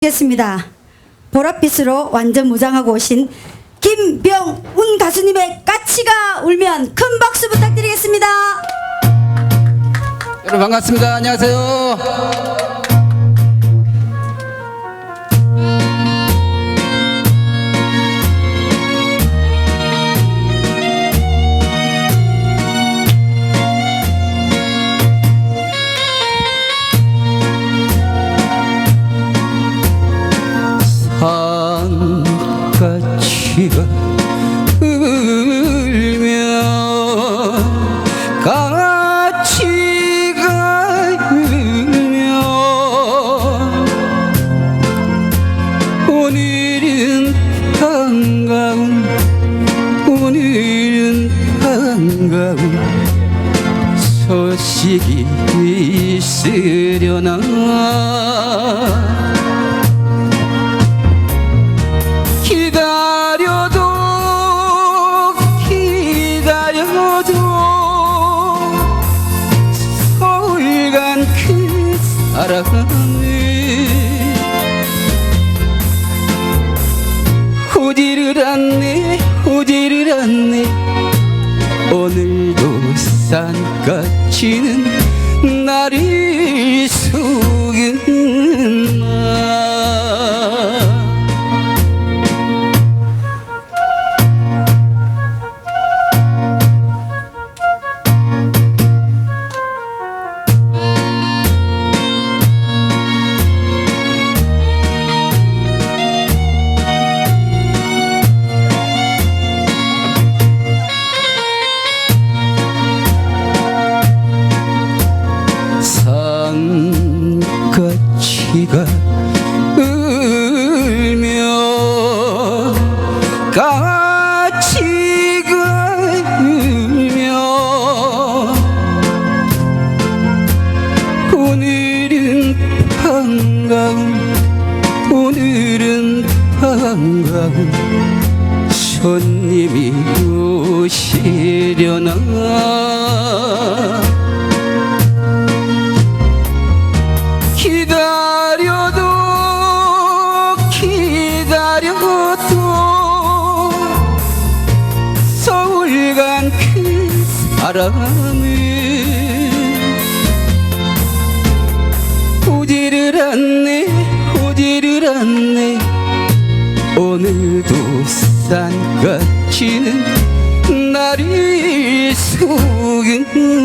겠습니다. 보랏빛으로 완전 무장하고 오신 김병운 가수님의 까치가 울면 큰 박수 부탁드리겠습니다. 여러분 반갑습니다. 안녕하세요. 반가운 소식이 있으려나? 기다려도 기다려도 서울 간 그 사랑을 오지를 않네 오늘도 산까치는 나를 까치가 울면 오늘은 반가운 오늘은 반가운 손님이 오시려나 사람을 오지를 않네 오지를 않네. 오늘도 산까치는 나를 속였나